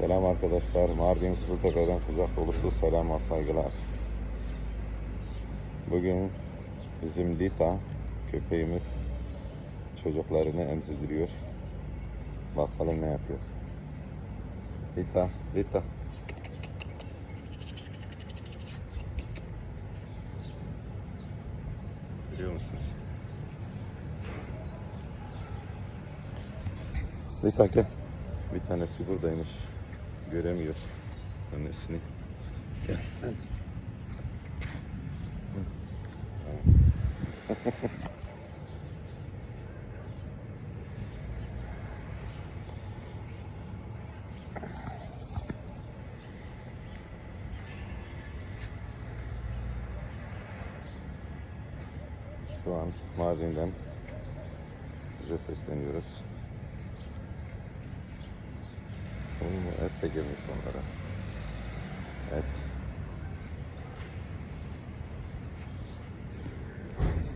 Selam arkadaşlar. Mardin Kızıltepe'den kucak dolusu selam saygılar. Bugün bizim Lita köpeğimiz çocuklarını emziriyor. Bakalım ne yapıyor. Lita, Lita. Görüyor musunuz? Lita gel. Bir tanesi buradaymış. Göremiyor annesini. Gel. Şu an Mardin'den size sesleniyoruz. Oo, et de gelmiş onlara. Et.